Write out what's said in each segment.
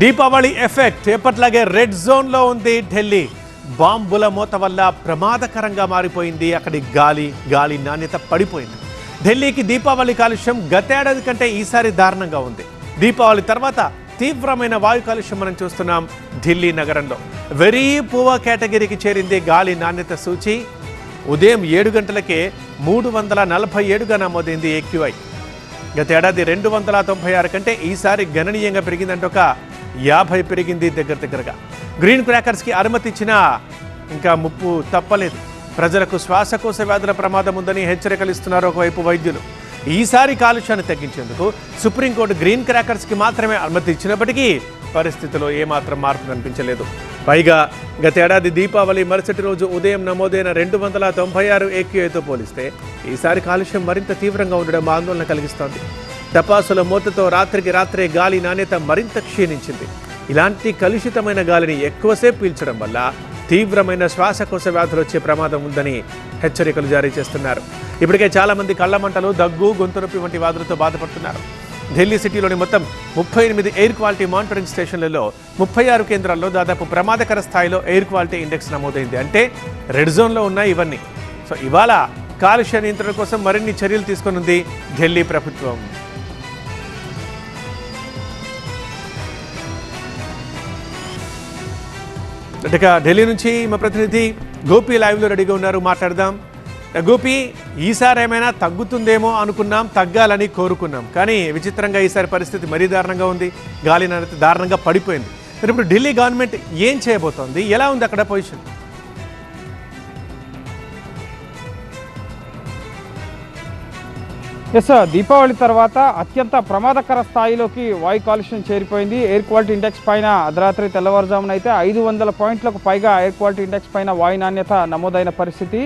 Deepavali effect ఎప్పట్లాగే red జోన్లో ఉంది ఢిల్లీ. బాంబుల మూత వల్ల ప్రమాదకరంగా మారిపోయింది. అక్కడి గాలి గాలి నాణ్యత పడిపోయింది. ఢిల్లీకి దీపావళి కాలుష్యం గతేడాది కంటే ఈసారి దారుణంగా ఉంది. దీపావళి తర్వాత తీవ్రమైన వాయు కాలుష్యం మనం చూస్తున్నాం ఢిల్లీ నగరంలో. వెరీ పువర్ కేటగిరీకి చేరింది గాలి నాణ్యత సూచి. ఉదయం ఏడు గంటలకే మూడు వందల నలభై ఏడుగా నమోదైంది ఏక్యూఐ. గతేడాది రెండు వందల తొంభై ఆరు కంటే ఈసారి గణనీయంగా పెరిగిందంటే ఒక యాభై పెరిగింది దగ్గర దగ్గరగా. గ్రీన్ క్రాకర్స్కి అనుమతి ఇచ్చినా ఇంకా ముప్పు తప్పలేదు. ప్రజలకు శ్వాసకోశ వ్యాధుల ప్రమాదం ఉందని హెచ్చరికలు ఇస్తున్నారు ఒకవైపు వైద్యులు. ఈసారి కాలుష్యాన్ని తగ్గించేందుకు సుప్రీంకోర్టు గ్రీన్ క్రాకర్స్కి మాత్రమే అనుమతి ఇచ్చినప్పటికీ పరిస్థితిలో ఏమాత్రం మార్పు కనిపించలేదు. పైగా గతేడాది దీపావళి మరుసటి రోజు ఉదయం నమోదైన రెండు వందల తొంభై ఆరు ఏక్యూఐతో పోలిస్తే ఈసారి కాలుష్యం మరింత తీవ్రంగా ఉండడం ఆందోళన కలిగిస్తోంది. టపాసుల మూతతో రాత్రికి రాత్రే గాలి నాణ్యత మరింత క్షీణించింది. ఇలాంటి కలుషితమైన గాలిని ఎక్కువసేపు పీల్చడం వల్ల తీవ్రమైన శ్వాసకోశ వ్యాధులు వచ్చే ప్రమాదం ఉందని హెచ్చరికలు జారీ చేస్తున్నారు. ఇప్పటికే చాలామంది కళ్ళమంటలు దగ్గు గొంతు నొప్పి వంటి వ్యాధులతో బాధపడుతున్నారు. ఢిల్లీ సిటీలోని మొత్తం ముప్పై ఎనిమిది ఎయిర్ క్వాలిటీ మానిటరింగ్ స్టేషన్లలో ముప్పై ఆరు కేంద్రాల్లో దాదాపు ప్రమాదకర స్థాయిలో ఎయిర్ క్వాలిటీ ఇండెక్స్ నమోదైంది. అంటే రెడ్ జోన్లో ఉన్నాయి ఇవన్నీ. సో ఇవాళ కాలుష్య నియంత్రణ కోసం మరిన్ని చర్యలు తీసుకొనుంది ఢిల్లీ ప్రభుత్వం. ఇక ఢిల్లీ నుంచి మా ప్రతినిధి గోపి లైవ్లో రెడీగా ఉన్నారు మాట్లాడదాం. గోపి ఈసారి ఏమైనా తగ్గుతుందేమో అనుకున్నాం తగ్గాలని కోరుకున్నాం. కానీ విచిత్రంగా ఈసారి పరిస్థితి మరీ దారుణంగా ఉంది. గాలి నాణ్యత దారుణంగా పడిపోయింది. మరి ఇప్పుడు ఢిల్లీ గవర్నమెంట్ ఏం చేయబోతోంది? ఎలా ఉంది అక్కడ పొజిషన్ ఎస్ దీపావళి తర్వాత అత్యంత ప్రమాదకర స్థాయిలోకి వాయు కాలుష్యం చేరిపోయింది. ఎయిర్ క్వాలిటీ ఇండెక్స్ పైన అర్ధరాత్రి తెల్లవారుజామున అయితే ఐదు వందల పాయింట్లకు పైగా ఎయిర్ క్వాలిటీ ఇండెక్స్ పైన వాయు నాణ్యత నమోదైన పరిస్థితి.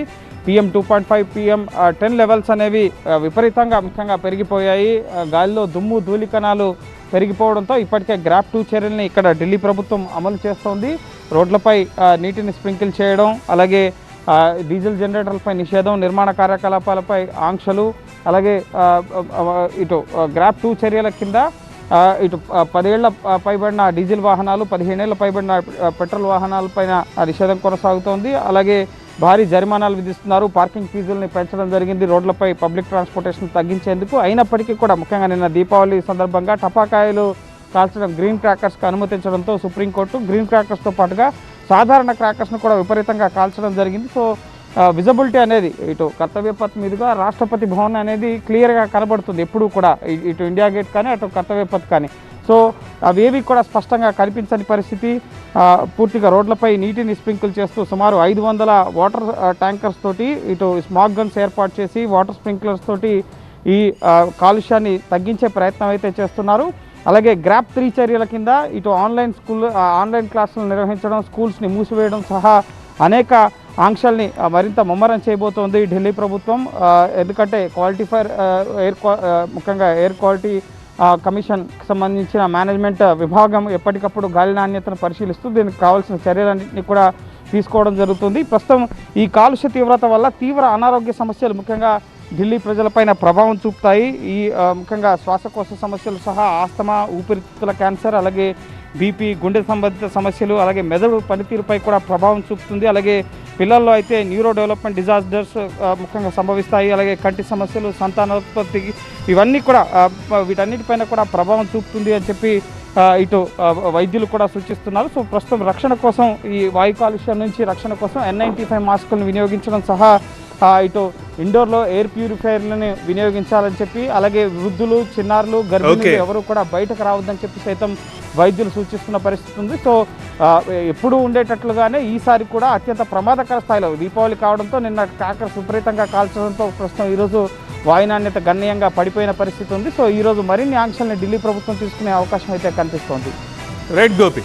PM two point five PM ten levels అనేవి uh, విపరీతంగా ముఖ్యంగా పెరిగిపోయాయి. Uh, గాలిలో దుమ్ము ధూళికణాలు పెరిగిపోవడంతో ఇప్పటికే గ్రాప్ టూ చర్యల్ని ఇక్కడ ఢిల్లీ ప్రభుత్వం అమలు చేస్తోంది. రోడ్లపై uh, నీటిని స్ప్రింకిల్ చేయడం అలాగే డీజిల్ జనరేటర్లపై నిషేధం నిర్మాణ కార్యకలాపాలపై ఆంక్షలు అలాగే ఇటు గ్రాప్ టూ చర్యల కింద ఇటు పదేళ్ళ పైబడిన డీజిల్ వాహనాలు పదిహేనేళ్ళ పైబడిన పెట్రోల్ వాహనాలపైన నిషేధం కొనసాగుతోంది. అలాగే భారీ జరిమానాలు విధిస్తున్నారు. పార్కింగ్ ఫీజుల్ని పెంచడం జరిగింది. రోడ్లపై పబ్లిక్ ట్రాన్స్పోర్టేషన్ తగ్గించేందుకు అయినప్పటికీ కూడా ముఖ్యంగా నిన్న దీపావళి సందర్భంగా టపాకాయలు కాల్చడం గ్రీన్ క్రాకర్స్కి అనుమతించడంతో సుప్రీంకోర్టు గ్రీన్ క్రాకర్స్తో పాటుగా సాధారణ క్రాకర్స్ను కూడా విపరీతంగా కాల్చడం జరిగింది. సో విజిబిలిటీ అనేది ఇటు కర్తవ్య పథ్ మీదుగా రాష్ట్రపతి భవన్ అనేది క్లియర్గా కనబడుతుంది. ఎప్పుడూ కూడా ఇటు ఇండియా గేట్ కానీ అటు కర్తవ్య పథ్ కానీ. సో అవేవి కూడా స్పష్టంగా కనిపించని పరిస్థితి. పూర్తిగా రోడ్లపై నీటిని స్ప్రింకిల్ చేస్తూ సుమారు ఐదు వందల వాటర్ ట్యాంకర్స్ తోటి ఇటు స్మాగ్ గన్స్ ఏర్పాటు చేసి వాటర్ స్ప్రింక్లర్స్ తోటి ఈ కాలుష్యాన్ని తగ్గించే ప్రయత్నం అయితే చేస్తున్నారు. అలాగే గ్రాప్ త్రీ చర్యల కింద ఇటు ఆన్లైన్ స్కూల్ ఆన్లైన్ క్లాసులు నిర్వహించడం స్కూల్స్ని మూసివేయడం సహా అనేక ఆంక్షల్ని మరింత ముమ్మరం చేయబోతోంది ఢిల్లీ ప్రభుత్వం. ఎందుకంటే క్వాలిటీ ఫైర్ ఎయిర్ క్వా ముఖ్యంగా ఎయిర్ క్వాలిటీ కమిషన్ కమిషన్కి సంబంధించిన మేనేజ్మెంట్ విభాగం ఎప్పటికప్పుడు గాలి నాణ్యతను పరిశీలిస్తూ దీనికి కావాల్సిన చర్యలన్నింటినీ కూడా తీసుకోవడం జరుగుతుంది. ప్రస్తుతం ఈ కాలుష్య తీవ్రత వల్ల తీవ్ర అనారోగ్య సమస్యలు ముఖ్యంగా ఢిల్లీ ప్రజలపైన ప్రభావం చూపుతాయి. ఈ ముఖ్యంగా శ్వాసకోశ సమస్యలు సహా ఆస్తమా ఊపిరితిత్తుల క్యాన్సర్ అలాగే బీపీ గుండె సంబంధిత సమస్యలు అలాగే మెదడు పనితీరుపై కూడా ప్రభావం చూపుతుంది. అలాగే పిల్లల్లో అయితే న్యూరో డెవలప్మెంట్ డిజాస్టర్స్ ముఖ్యంగా సంభవిస్తాయి. అలాగే కంటి సమస్యలు సంతానోత్పత్తి ఇవన్నీ కూడా వీటన్నిటిపైన కూడా ప్రభావం చూపుతుంది అని చెప్పి ఇటు వైద్యులు కూడా సూచిస్తున్నారు. సో ప్రస్తుతం రక్షణ కోసం ఈ వాయు కాలుష్యం నుంచి రక్షణ కోసం ఎన్ నైంటీ ఫైవ్ మాస్కులను వినియోగించడం సహా ఇటు ఇండోర్లో ఎయిర్ ప్యూరిఫైయర్లను వినియోగించాలని చెప్పి అలాగే వృద్ధులు చిన్నారులు గర్భిణులు. ఎవరు కూడా బయటకు రావద్దని చెప్పి సైతం వైద్యులు సూచిస్తున్న పరిస్థితి ఉంది. సో ఎప్పుడు ఉండేటట్లుగానే ఈసారి కూడా అత్యంత ప్రమాదకర స్థాయిలో దీపావళి కావడంతో నిన్న క్రాకర్స్ విపరీతంగా కాల్చడంతో ప్రస్తుతం ఈరోజు వాయు నాణ్యత గణనీయంగా పడిపోయిన పరిస్థితి ఉంది. సో ఈరోజు మరిన్ని ఆంక్షల్ని ఢిల్లీ ప్రభుత్వం తీసుకునే అవకాశం అయితే కనిపిస్తోంది. రైట్ గోపి.